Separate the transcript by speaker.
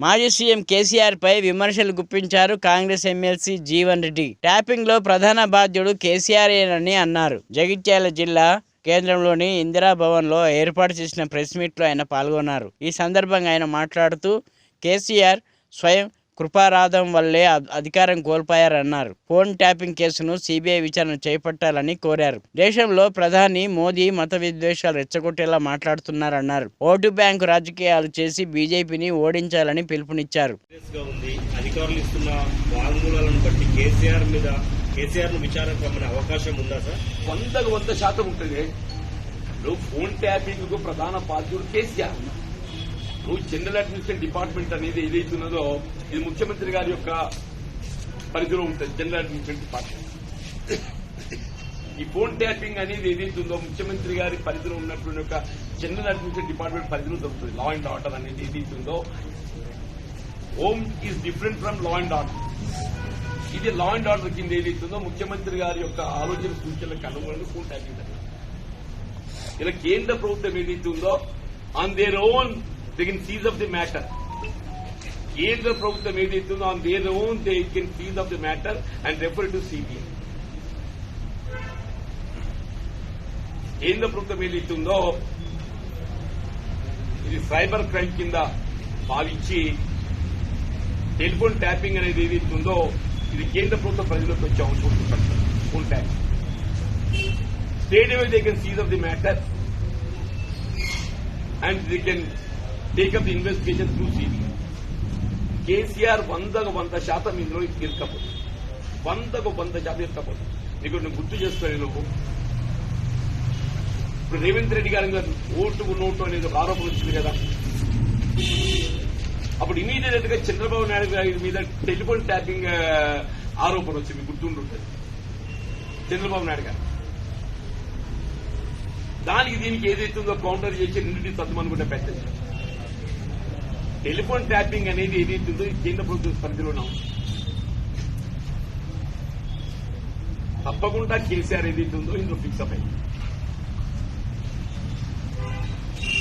Speaker 1: మాజీ సీఎం కేసీఆర్ పై విమర్శలు గుప్పించారు కాంగ్రెస్ ఎమ్మెల్సీ జీవన్ రెడ్డి. ట్యాపింగ్లో ప్రధాన బాధ్యుడు కేసీఆర్ఏనని అన్నారు. జగిత్యాల జిల్లా కేంద్రంలోని ఇందిరాభవన్లో ఏర్పాటు చేసిన ప్రెస్ మీట్లో ఆయన పాల్గొన్నారు. ఈ సందర్భంగా ఆయన మాట్లాడుతూ కేసీఆర్ స్వయం కృపారాధం వల్లే అధ్- అధికారం కోల్పోయారన్నారు. ఫోన్ ట్యాపింగ్ కేసును సిబిఐ విచారణ చేపట్టాలని కోరారు. దేశంలో ప్రధాని మోదీ మత విద్వేషాలు రెచ్చగొట్టేలా మాట్లాడుతున్నారన్నారు. ఓటు బ్యాంకు రాజకీయాలు చేసి బీజేపీని ఓడించాలని పిలుపునిచ్చారు.
Speaker 2: సీరియస్గా ఉంది. అధికారులు ఇస్తున్న వాంగ్మూలాలను బట్టి కేసీఆర్ మీద కేసీఆర్ను విచారణకు రమ్మనే అవకాశం ఉందా సార్?
Speaker 3: వందకు వంద శాతం ఉంటుంది నువ్వు ఫోన్ ట్యాపింగ్కు ప్రధాన బాధ్యుడు కేసీఆర్. జనరల్ అడ్మినిస్ట్రేషన్ డిపార్ట్మెంట్ అనేది ఏదైతున్నదో ఇది ముఖ్యమంత్రి గారి యొక్క పరిధిలో ఉంటుంది జనరల్ అడ్మినిస్ట్రేషన్ డిపార్ట్మెంట్ ఈ ఫోన్ ట్యాపింగ్ అనేది ఏదైతుందో ముఖ్యమంత్రి గారి పరిధిలో ఉన్నటువంటి యొక్క జనరల్ అడ్మినిస్ట్రేషన్ డిపార్ట్మెంట్ పరిధిలో దొరుకుతుంది. లా అండ్ ఆర్డర్ అనేది ఏదైతుందో home is different from law and order ఇది లా అండ్ ఆర్డర్ కింద ఏదైతుందో ముఖ్యమంత్రి గారి యొక్క ఆలోచన సూచనలకు అనుగుణంగా ఫోన్ ట్యాపింగ్ జరిగింది. ఇలా కేంద్ర ప్రభుత్వం ఏదైతే ఉందో on their own they can seize of the matter కేంద్ర ప్రభుత్వం ఏదైతే ఉందో on their own they can seize of the matter and refer to CBI కేంద్ర ప్రభుత్వం ఏదైతే ఉందో ఇది సైబర్ క్రైమ్ కింద భావించి టెలిఫోన్ ట్యాపింగ్ అనేది ఏదైతే ఉందో ఇది కేంద్ర ప్రభుత్వ ప్రజలకు వచ్చే అవసరం ఉంటుంది phone tapping state away they can seize of the matter and they can take up the investigation through CBI KCR వందకు వంద శాతం ఇందులో ఇరకపోతుంది వందకు వంద శాతం ఇరకపోదు నీకు నేను గుర్తు చేస్తాను నువ్వు ఇప్పుడు రేవంత్ రెడ్డి గారి మీద ఓటు నోటు అనేది ఒక ఆరోపణ వచ్చింది కదా. అప్పుడు ఇమీడియట్గా చంద్రబాబు నాయుడు గారి మీద టెలిఫోన్ ట్యాపింగ్ ఆరోపణ వచ్చింది. గుర్తుంటుంది చంద్రబాబు నాయుడు గారు. దానికి దీనికి ఏదైతుందో కౌంటర్ చేసి రెండింటి సర్దుమనుకుంటే పెద్దది. టెలిఫోన్ ట్యాపింగ్ అనేది ఏదైతుందో ఇది కేంద్ర ప్రభుత్వం పరిధిలోనే ఉంది. తప్పకుండా కేసీఆర్ ఏదైతుందో ఇందులో ఫిక్స్ అప్ అయింది